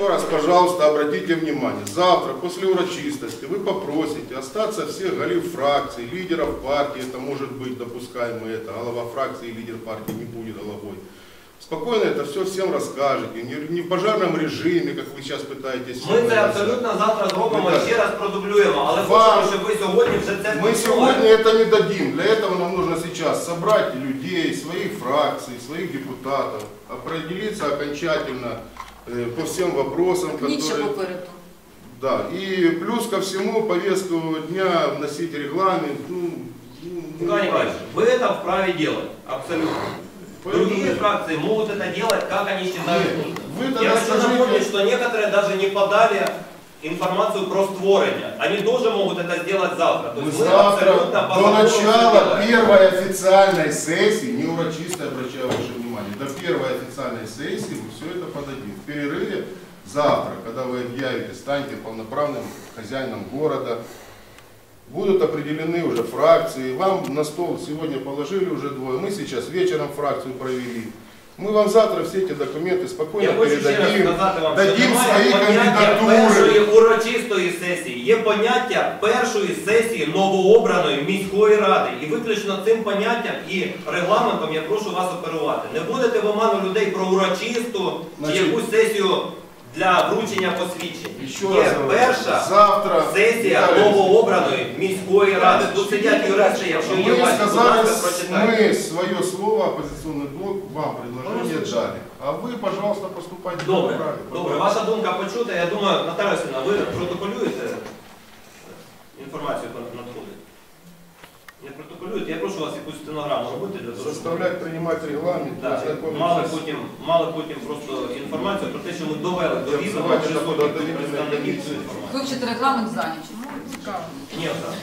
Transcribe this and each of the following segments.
еще раз, пожалуйста, обратите внимание. Завтра, после урочистости, вы попросите остаться всех голів фракций, лидеров партии, это может быть допускаемо, это голова фракции и лидер партии не будет головой. Спокойно это все всем расскажете, не, не в пожарном режиме, как вы сейчас пытаетесь. Ми це абсолютно завтра зробимо Ми і ще раз продублюємо, але Вам- хочемо, щоб ви сьогодні вже це Мы фіксували. сегодня это не дадим. Для этого нам нужно сейчас собрать людей, своих фракций, своих депутатов, определиться окончательно э, по всем вопросам, которые... Да, и плюс ко всему повестку дня вносить регламент. Ну, ну, Николай Николаевич, вы это вправе делать, абсолютно. Поэтому- Другие фракции могут это делать, как они считают нужным. вы Я хочу скажите- напомнить, что некоторые даже не подали информацию про створение. Они тоже могут это сделать завтра. То Мы есть мы завтра до начала первой официальной сессии, не урочисто обращаю ваше внимание, до первой официальной сессии мы все это подадим. В перерыве завтра, когда вы объявите, станете полноправным хозяином города, будут определены уже фракции. Вам на стол сегодня положили уже двое. Мы сейчас вечером фракцию провели. Мы вам завтра все эти документы спокойно Я хочу ще раз передадим. сказати вам, дадим що немає свої поняття кандидатури. першої урочистої сесії. Є поняття першої сесії новообраної міської ради. І виключно цим поняттям і регламентом я прошу вас оперувати. Не будете в оману людей про урочисту чи Значить, якусь сесію для вручення посвідчень. Еще Є раз говорю, перша завтра сесія Виталий новообраної міської ради. Тут сидять юристи, якщо є Мы ваші, будь сказали, ласка, прочитайте. мы свое слово, оппозиционный блок, вам предложение дали. А вы, пожалуйста, поступайте Добре, правильно. добре, ваша думка почута. Я думаю, Наталя Васильівна, ви протоколюєте інформацію, яка надходить? Не я прошу вас якусь стенограму робити для того, щоб Заставлять принимать регламент, Да, мали потім, мали потім просто інформацію про те, що ми довели до відома Обсувати присутніх доповідальну представників цю інформацію. Вивчити регламент за ніч. Цікаво. Ні, Оксана.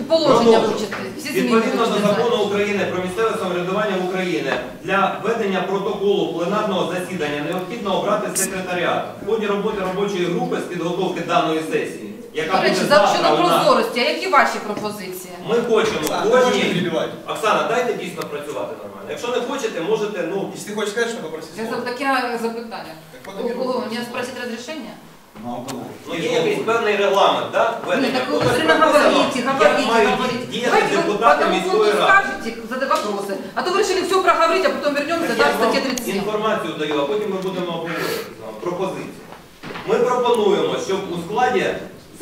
І положення Продовжуємо. вивчити. Всі зміни Відповідно до вивчити за закону ніч. України про місцеве самоврядування в Україні для ведення протоколу пленарного засідання необхідно обрати секретаріат в ході роботи робочої групи з підготовки даної сесії, яка До речі, буде за завтра щодо у нас. прозорості, а які ваші пропозиції? Ми хочемо Оксана, кожній... можете перебивать? Оксана, дайте дійсно працювати нормально. Якщо не хочете, можете, ну, Если ты хочешь сказать, что попросить Я слово. за таке запитання. Так У потом кого? Мені спросити розрішення? Ну, а у кого? ну є якийсь певний регламент, да? Ні, ведення. так ви Тут все время прописано, говорите, як говорите, мають говорите. діяти Давайте вы по депутати одному міської пункту ради. скажете, задать вопросы. А то вы решили все проговорить, а потом вернемся Так да, я к ж вам статье 37. інформацію даю, а потім ми будемо обговорювати з вами пропозиції. Ми пропонуємо, щоб у складі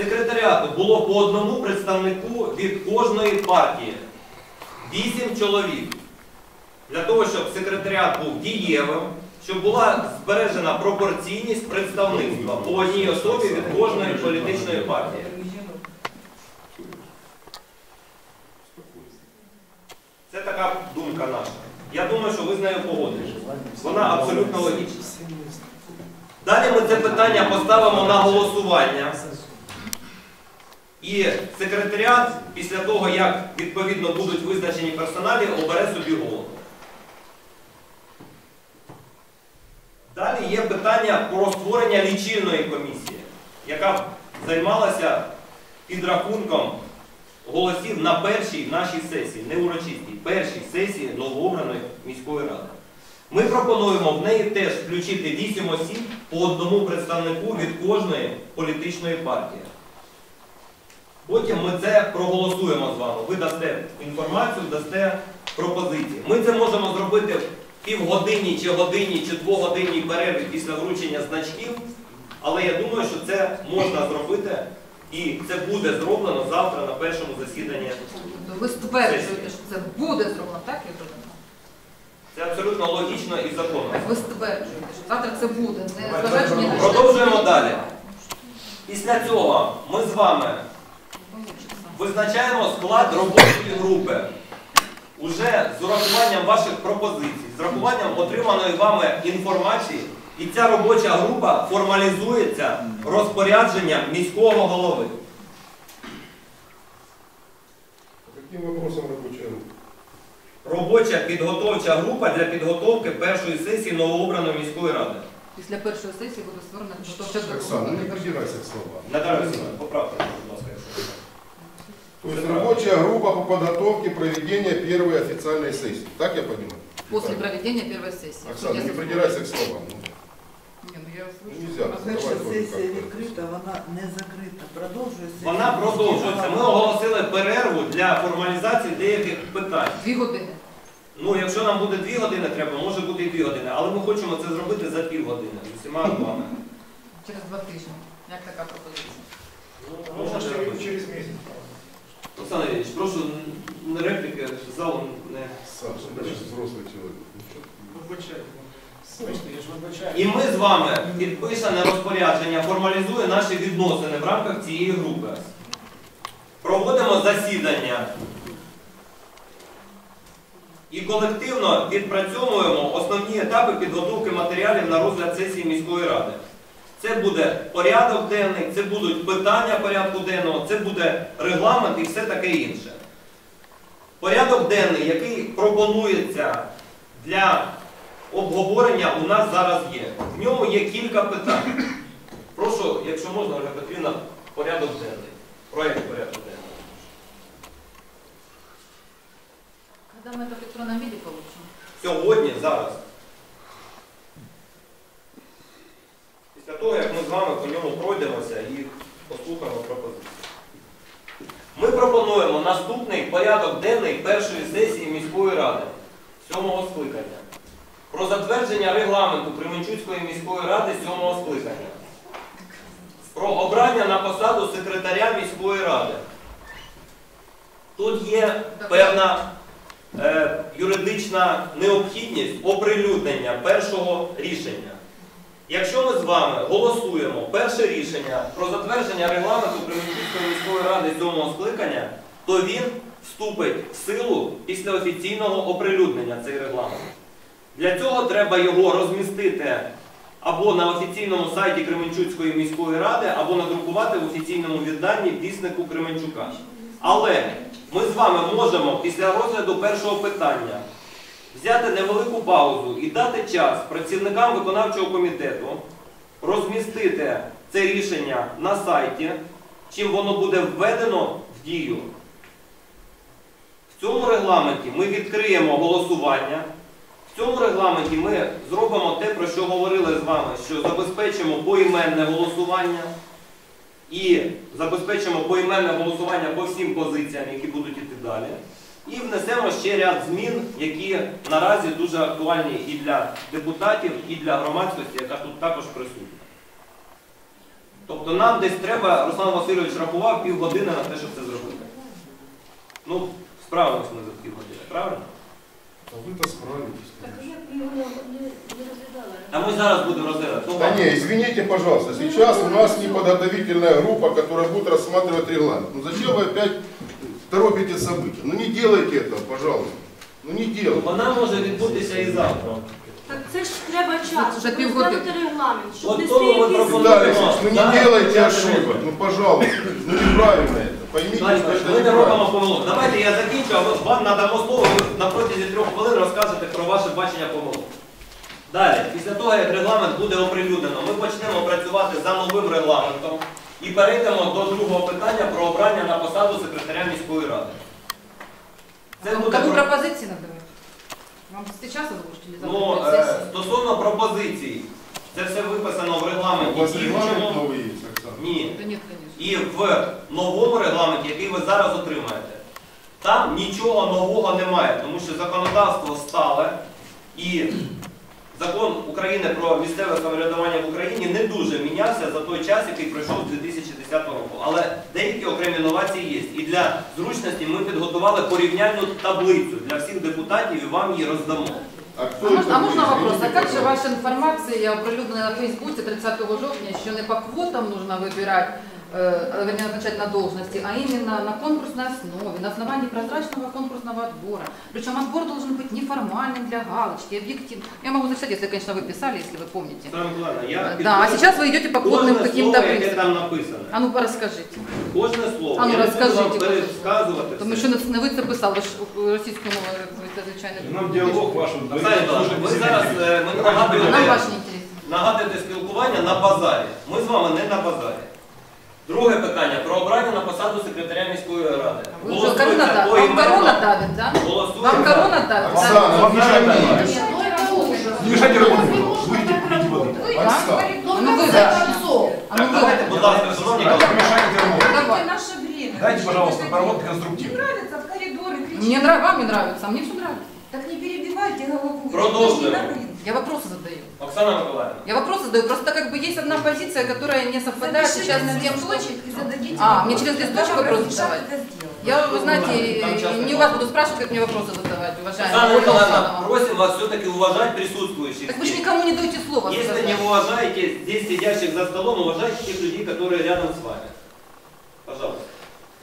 секретаріату було по одному представнику від кожної партії. Вісім чоловік. Для того, щоб секретаріат був дієвим, щоб була збережена пропорційність представництва по одній особі від кожної політичної партії. Це така думка наша. Я думаю, що ви з нею погодитесь. Вона абсолютно логічна. Далі ми це питання поставимо на голосування. І секретаріат, після того, як відповідно будуть визначені персоналі, обере собі голову. Далі є питання про створення лічильної комісії, яка займалася підрахунком голосів на першій нашій сесії, не урочистій, першій сесії новообраної міської ради. Ми пропонуємо в неї теж включити 8 осіб по одному представнику від кожної політичної партії. Потім ми це проголосуємо з вами. Ви дасте інформацію, дасте пропозиції. Ми це можемо зробити в півгодині чи годині чи двогодинній перерві після вручення значків, але я думаю, що це можна зробити і це буде зроблено завтра на першому засіданні. Ви стверджуєте, що це буде зроблено, так? Я розумію? Це абсолютно логічно і законно. Так ви стверджуєте, що завтра це буде, не. Продовжуємо далі. Після цього ми з вами визначаємо склад робочої групи. Уже з урахуванням ваших пропозицій, з урахуванням отриманої вами інформації, і ця робоча група формалізується розпорядженням міського голови. По каким вопросам рабочая группа? Робоча підготовча група для підготовки першої сесії новообраної міської ради. Після першої сесії буде створена підготовча Оксана, група. не придирайся к словам. Наталя Васильівна, поправте. То есть рабочая группа по подготовке проведения первой официальной сессии. Так я понимаю? После проведения первой сессии. Оксана, не придирайся к словам. ну. Не, ну я Ну, нельзя. Перша сесія відкрита, вона не закрита. Продовжується. Вона продовжується. Ми оголосили перерву для формалізації деяких питань. Дві години. Ну, якщо нам буде дві години треба, може бути і дві години, але ми хочемо це зробити за півгодини з усіма вами. Через два тижні. Як така пропозиція? Ну, робити. через месяц. Олександр Ильич, прошу н- н- репліки з залу не. Саша, ты же взрослый человек. Ну, чё ты? Бачите, я ж вибачаю. І ми з вами підписане розпорядження формалізує наші відносини в рамках цієї групи. Проводимо засідання і колективно відпрацьовуємо основні етапи підготовки матеріалів на розгляд сесії міської ради. Це буде порядок денний, це будуть питання порядку денного, це буде регламент і все таке інше. Порядок денний, який пропонується для обговорення у нас зараз є. В ньому є кілька питань. Прошу, якщо можна, Ольга Петрівна, порядок денний. Проєкт порядку денного. Когда мы это в электронном виде получим? Сьогодні, зараз. Після того, як ми з вами по ньому пройдемося і послухаємо пропозиції. Ми пропонуємо наступний порядок денний першої сесії міської ради, сьомого скликання. Про затвердження регламенту Кременчуцької міської ради сьомого скликання. Про обрання на посаду секретаря міської ради. Тут є певна е, юридична необхідність оприлюднення першого рішення. Якщо ми з вами голосуємо перше рішення про затвердження регламенту Кременчуцької міської ради сьомого скликання, то він вступить в силу після офіційного оприлюднення цей регламент. Для цього треба його розмістити або на офіційному сайті Кременчуцької міської ради, або надрукувати в офіційному відданні віснику Кременчука. Але ми з вами можемо після розгляду першого питання взяти невелику паузу і дати час працівникам виконавчого комітету розмістити це рішення на сайті, чим воно буде введено в дію. В цьому регламенті ми відкриємо голосування. В цьому регламенті ми зробимо те, про що говорили з вами, що забезпечимо поіменне голосування і забезпечимо поіменне голосування по всім позиціям, які будуть іти далі. І внесемо ще ряд змін, які наразі дуже актуальні і для депутатів, і для громадськості, яка тут також присутня. Тобто нам десь треба, Руслан Васильович рахував півгодини на те, щоб це зробити. Ну, справимось ми за півгодини, правильно? А вы-то справитесь. Так я б його не, не розглядала. А ми зараз будемо розглядати. Да не, извините, пожалуйста, сейчас у нас неподготовительная группа, которая будет рассматривать регламент. Ну зачем вы опять торопите события? Ну не делайте этого, пожалуйста. Ну не делайте. Вона може відбутися і завтра. Так це ж треба час, Вже щоб півгодини. розглянути регламент, щоб От не тому ми якісь... пропонуємо. Виталий Алексеевич, ну Да, не делайте я ошибок, понимаю. ну пожалуйста. Ну неправильно это. Поймите, что Знаєте, это ми не неправильно. робимо помилок. Давайте я закінчу, а от вам надамо слово, ви на протязі трьох хвилин розкажете про ваше бачення помилок. Далі, після того, як регламент буде оприлюднено, ми почнемо працювати за новим регламентом і перейдемо до другого питання про обрання на посаду секретаря міської ради. Це буде кому про- пропозиции надо? Вам сейчас озвучить или Ну, е, стосовно пропозицій, це все виписано в У регламенті. вас І в регламент новый есть, Оксана? Ні, Да нет, конечно. І в новому регламенті, який ви зараз отримаєте, там нічого нового немає, тому що законодавство стале і закон України про місцеве самоврядування в Україні не дуже мінявся за той час, який пройшов з 2010 року. Але деякі окремі інновації є. І для зручності ми підготували порівняльну таблицю для всіх депутатів і вам її роздамо. А кто А можно, это а можно вы? вопрос? А Извините, как же пожалуйста. ваша информация, оприлюднена на Фейсбуке 30 жовтня, що не по квотам нужно выбирать, э, вернее, назначать на должности, а именно на конкурсной основе, на основании прозрачного конкурсного отбора. Причем отбор должен быть неформальным для галочки, объективным. Я могу зачитать, если, конечно, вы писали, если вы помните. Саме головне, я Да, а підтверджую сейчас вы идете по квотным кожне каким-то слово, яке принципам. там написане. А ну расскажите. Кожне слово. А ну, я не буду вам розкажіть, будь ласка. пересказувати. Тому все. що не ви це писали, ви ж російську мову, ви це звичайно. Нам диалог ваш Оксана Ніколаївна, ви зараз е, мені нагадуєте, Нам ваш не інтересно. нагадуєте спілкування на базарі. Ми з вами не на базарі. Друге питання про обрання на посаду секретаря міської ради. Ви вже корона давить. Вам корона давить, да? Голосуємо. Вам корона давить, да? Оксана, Вам вы мешать же не не надо. видите. Ну, это ужас. Не мешайте работать. Невозможно Выйдите, так пить воды. работать. Оксана. Ну, Ну, вибачте. концов. А ну Так, давайте, вибачте. будь ласка, шановні Вы колеги. мешаете работе. Давай. наше время. Дайте, пожалуйста, Не поработать конструктивно. нравится в коридоре кричать. Мне нравится, вам не нравится, а мне все нравится. Так не перебивайте голову. Продолжим. Я вопросы задаю. Оксана Миколаївна. Я вопросы задаю. Просто как бы есть одна позиция, которая не совпадает сейчас с тем, что... и зададите А, вопрос. мне через листочек Когда вопрос разрешат задавать? это сделать. Я, вы знаете, Там часто не у вас буду спрашивать, как мне вопросы задавать, Оксана уважаемая Ольга Миколаївна, Александровна. просим вас все-таки уважать присутствующих. Так вы же здесь. никому не даете слова Если сказать. не уважаете здесь сидящих за столом, уважайте тех людей, которые рядом с вами. Пожалуйста.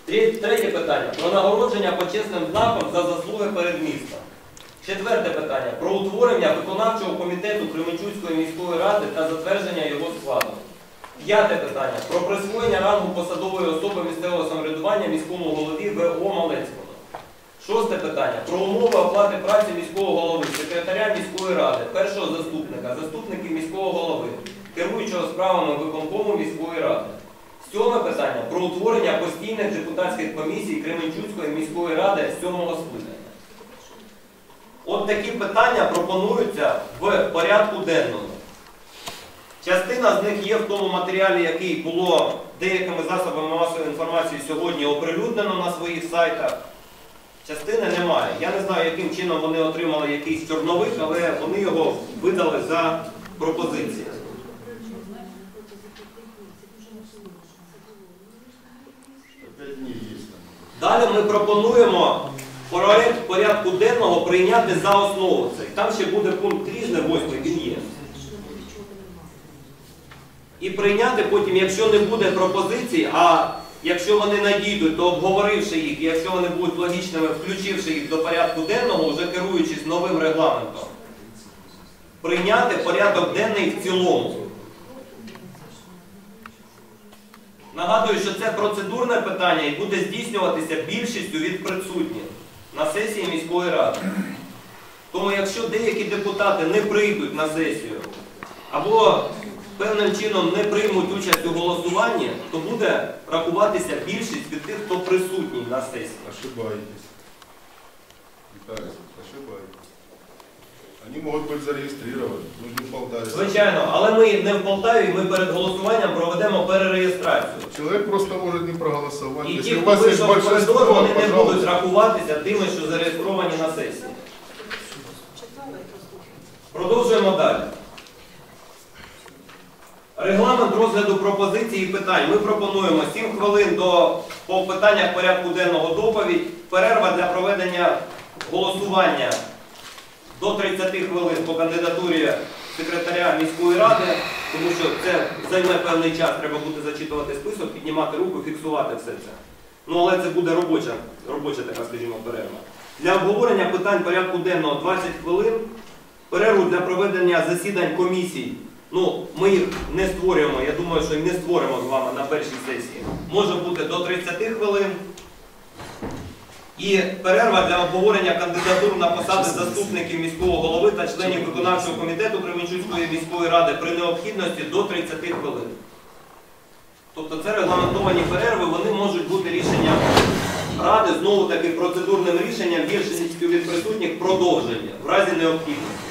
Тре- Третє питання. Про нагородження почесним знаком за заслуги перед містом. Четверте питання. Про утворення виконавчого комітету Кременчуцької міської ради та затвердження його складу. П'яте питання. Про присвоєння рангу посадової особи місцевого самоврядування міському голові В.О. Малецькому. Шосте питання. Про умови оплати праці міського голови, секретаря міської ради, першого заступника, заступників міського голови, керуючого справами виконкому міської ради. Сьоме питання. Про утворення постійних депутатських комісій Кременчуцької міської ради сьомого скликання. От такі питання пропонуються в порядку денному. Частина з них є в тому матеріалі, який було деякими засобами масової інформації сьогодні оприлюднено на своїх сайтах. Частини немає. Я не знаю, яким чином вони отримали якийсь чорновик, але вони його видали за пропозиції. Далі ми пропонуємо проект порядку денного прийняти за основу цей. Там ще буде пункт різне, восьмий, він є. І прийняти потім, якщо не буде пропозицій, а якщо вони надійдуть, то обговоривши їх, якщо вони будуть логічними, включивши їх до порядку денного, вже керуючись новим регламентом, прийняти порядок денний в цілому. Нагадую, що це процедурне питання і буде здійснюватися більшістю від присутніх на сесії міської ради. Тому якщо деякі депутати не прийдуть на сесію або певним чином не приймуть участь у голосуванні, то буде рахуватися більшість від тих, хто присутній на сесії. Ошибаєтесь. Виталий, ошибаетесь. Они могут быть зарегистрированы. Мы же не в Полтаве. Звичайно, але ми не в Полтаві, ми перед голосуванням проведемо перереєстрацію. Человек просто может не проголосовать. І ті, Если у хто вас есть вийшов в коридор, большинство, вони не будуть пожалуйста. рахуватися тими, що зареєстровані на сесії. Продовжуємо далі. Регламент розгляду пропозицій і питань. Ми пропонуємо 7 хвилин до, по питаннях порядку денного доповідь, перерва для проведення голосування до 30 хвилин по кандидатурі секретаря міської ради, тому що це займе певний час, треба буде зачитувати список, піднімати руку, фіксувати все це. Ну, але це буде робоча, робоча така, скажімо, перерва. Для обговорення питань порядку денного 20 хвилин, перерву для проведення засідань комісій. Ну, ми їх не створюємо, я думаю, що не створимо з вами на першій сесії. Може бути до 30 хвилин. І перерва для обговорення кандидатур на посади заступників міського голови та членів виконавчого комітету Кременчуцької міської ради при необхідності до 30 хвилин. Тобто це регламентовані перерви, вони можуть бути рішенням ради, знову таки процедурним рішенням більшістю від присутніх продовження в разі необхідності.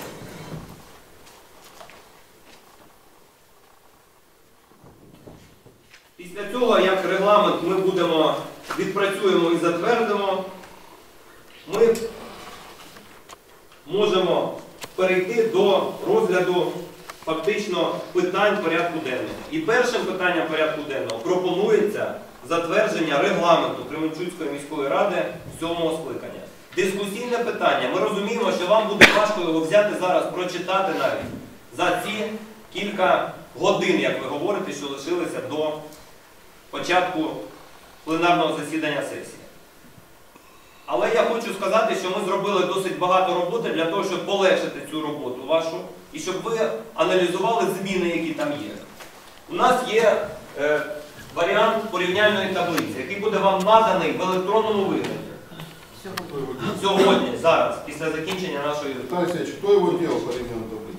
Після цього, як регламент, ми будемо відпрацюємо і затвердимо, ми можемо перейти до розгляду фактично питань порядку денного. І першим питанням порядку денного пропонується затвердження регламенту Кременчуцької міської ради сьомого скликання. Дискусійне питання. Ми розуміємо, що вам буде важко його взяти зараз, прочитати навіть за ці кілька годин, як ви говорите, що лишилися до початку пленарного засідання сесії. Але я хочу сказати, що ми зробили досить багато роботи для того, щоб полегшити цю роботу вашу і щоб ви аналізували зміни, які там є. У нас є е, варіант порівняльної таблиці, який буде вам наданий в електронному вигляді сьогодні, зараз, після закінчення нашої Виталий Алексеевич, кто его делал по временной таблице?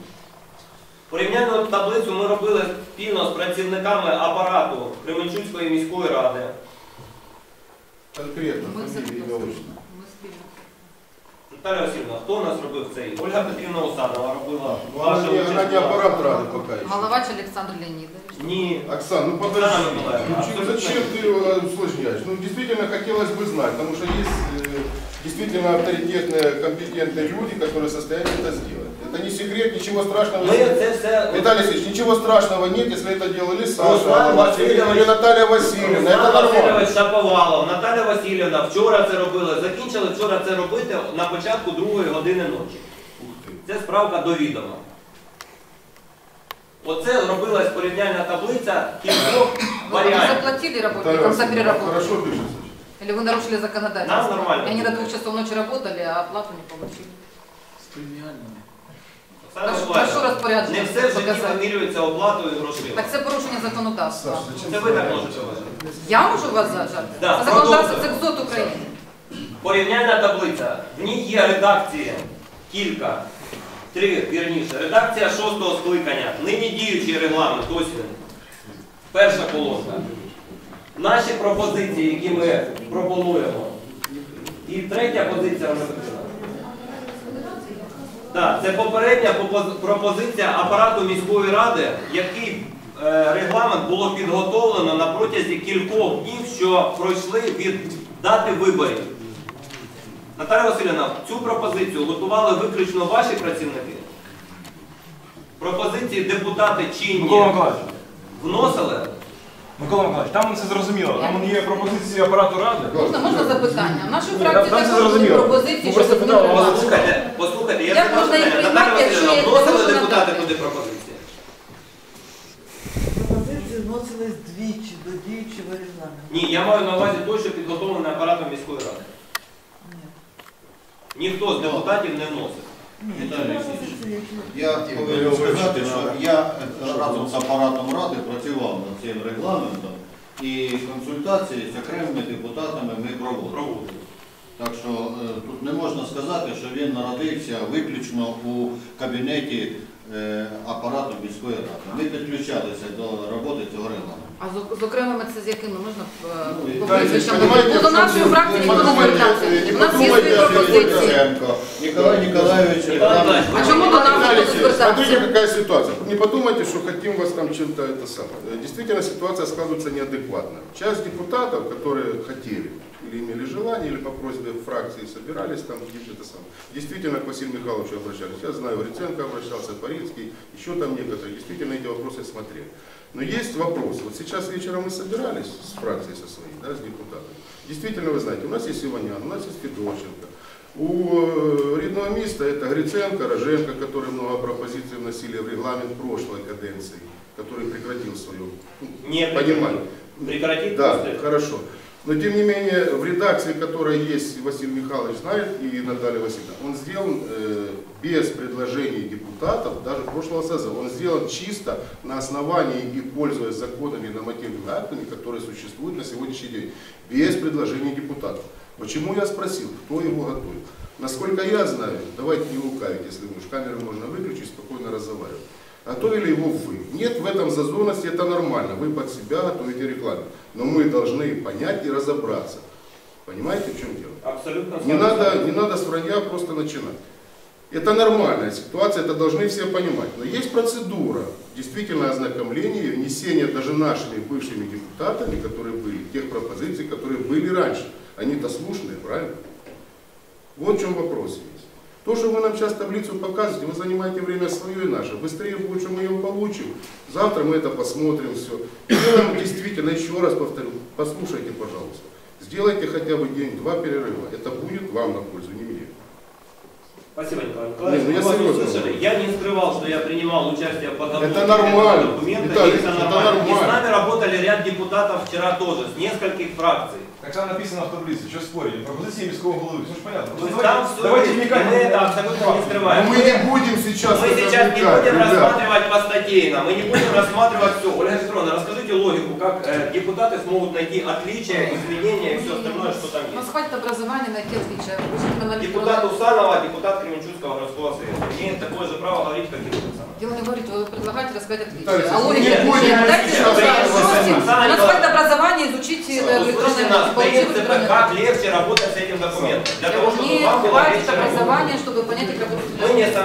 Порівняльну таблицю ми робили спільно з працівниками апарату Кременчуцької міської ради. Конкретно, Мы фамилия, имя, отчество. Мы спели. Наталя Васильівна, хто у нас робив цей? Ольга Петрівна Осадова робила Она ваша не, она участь. не аппарат Рады пока еще. Головач Олександр Леонідович. Ні. Оксан, ну Оксана подожди. Николаевна, Ну, чё- абсолютно. зачем ты его усложняешь? Ну, действительно, хотелось бы знать, потому что есть э, действительно авторитетные, компетентные люди, которые в состоянии это сделать. Это не секрет, ничего страшного. Ми це все Виталий Алексеевич, ничего страшного нет, если это делали Саша, Руслан Алла Васильевна Васильевич- или Наталья Васильевна. Руслан Это нормально. Васильович Шаповалов, Наталя Васильівна вчора це робили, закінчили вчора це робити на початку другої години ночі. Ух ты. Це справка до відома. Оце робилась порівняльна таблиця кількох Вы не варіантів. заплатили Наталья работникам за Васильевна, переработку? Хорошо пишется. Или вы нарушили законодательство? Нам нормально. И они до двух часов ночи работали, а оплату не получили. З преміальними. Прошу розпорядження Не все в житті показати. вимірюється оплатою і грошима. Так це порушення законодавства. Це ви так можете вважати. Я можу вас зажати? Да, Це законодавство, це продовжуйте. КЗОТ України. Порівняльна таблиця. В ній є редакції кілька, три вірніше. Редакція шостого скликання. Нині діючий регламент, ось він. Перша колонка. Наші пропозиції, які ми пропонуємо. І третя позиція Олександра. Так, це попередня пропозиція апарату міської ради, який е, регламент було підготовлено на протязі кількох днів, що пройшли від дати виборів. Наталя Васильівна, цю пропозицію готували виключно ваші працівники. Пропозиції депутати чинні Микола Миколаївич, вносили. Микола Миколаївич, там все зрозуміло. Там є пропозиції апарату ради. Можна, можна запитання? В нашій фракції там все також були зрозуміло. пропозиції просто питали, регламенту. Послухайте, послухайте, я Як задам можна їх приймати, Наталя якщо Васильівна, є вносили дуже депутати надати? туди пропозиції? Пропозиції вносились двічі до діючого регламенту. Ні, я маю на увазі той, що підготовлений апаратом міської ради. Ні. Ніхто з депутатів не вносив. Віталій Я повинен сказати, що я е, разом з апаратом ради працював над цим регламентом і консультації з окремими депутатами ми проводили. Проводили. Так що е, тут не можна сказати, що він народився виключно у кабінеті е, апарату міської ради. Ми підключалися до роботи цього регламенту. А з, з окремими це з якими можна е, Ну, і по далі, прізвищам? понимаете, Бо до в чому нашої дело? фракції Не ніхто не подумайте, звертався. не У нас є подумайте, свої а пропозиції. Тимошенко, Ніколай Ніколаєвич, Ніколай Ніколаєвич, А чому до нас Виталий будуть Алексеевич, Смотрите, звертатися? какая ситуация. Не подумайте, что хотим вас там чем-то это самое. Э, Действительно, ситуация складывается неадекватно. Часть депутатов, которые хотели или имели желание, или по просьбе фракции собирались там где-то это самое. Действительно, к Василию Михайловичу обращались. Я знаю, Гриценко обращался, Парицкий, еще там некоторые. Действительно, эти вопросы смотрели. Но есть вопрос. Вот сейчас вечером мы собирались с фракцией со своей, да, с депутатами. Действительно, вы знаете, у нас есть Иванян, у нас есть Федорченко. У э, рідного міста это Гриценко, Роженко, которые много пропозиций вносили в регламент прошлой каденции, который прекратил свою, ну, Не понимаю. Прекратить Да, просто. хорошо. Но тем не менее, в редакции, которая есть, Василий Михайлович знает, и Наталья Васильевна, он сделан э, без предложений депутатов, даже прошлого созыва. Он сделан чисто на основании и пользуясь законами и нормативными актами, которые существуют на сегодняшний день, без предложений депутатов. Почему я спросил, кто его готовит? Насколько я знаю, давайте не лукавить, если уж камеры можно выключить, спокойно разговаривать. Готовили его вы. Нет в этом зазорности, это нормально. Вы под себя готовите рекламу. Но мы должны понять и разобраться. Понимаете, в чем дело? Абсолютно Не надо, не надо с вранья просто начинать. Это нормальная ситуация, это должны все понимать. Но есть процедура действительно ознакомления и внесения даже нашими бывшими депутатами, которые были, тех пропозиций, которые были раньше. Они-то слушные, правильно? Вот в чем вопрос есть. То, что вы нам сейчас таблицу показываете, вы занимаете время свое и наше. Быстрее что мы ее получим. Завтра мы это посмотрим все. Сделаем действительно, еще раз повторю, послушайте, пожалуйста. Сделайте хотя бы день-два перерыва. Это будет вам на пользу, не мне. Спасибо, Николай Николаевич. Не, ну я Мы вас серьезно услышали. говорю. Я не скрывал, что я принимал участие в подготовке Это нормально. этого документа. Виталий, и это это нормально. И с нормально. нами работали ряд депутатов вчера тоже, с нескольких фракций. Так само написано в таблиці, що спорять. Пропозиції міського голови. Все ж понятно. То есть Просто там давайте, все давайте есть, и вникать. мы это абсолютно не Но скрываем. мы не будем сейчас Мы это сейчас не вникать, будем ребят. рассматривать по статье затеяно, мы не будем рассматривать все. Ольга Петровна, расскажите логику, как э, депутаты смогут найти отличия, изменения и все остальное, что там У нас есть. хватит образования найти отличия. Учитель на Депутат Усанова, депутат Кременчугского городского совета, имеет такое же право говорить, как и депутат. Дело не говорит, вы предлагаете рассказать отличия. Виталий, А логика не будем отличия. мы Дайте сейчас просто этого спросим. заниматься. У нас хватит образования изучить э, Услышьте электронное нас, получить принципы, электронное- как легче работать с этим документом. Для того, чтобы Мне вам было хватит легче работать. образования, чтобы понять, как работать. Мы не сомневаемся.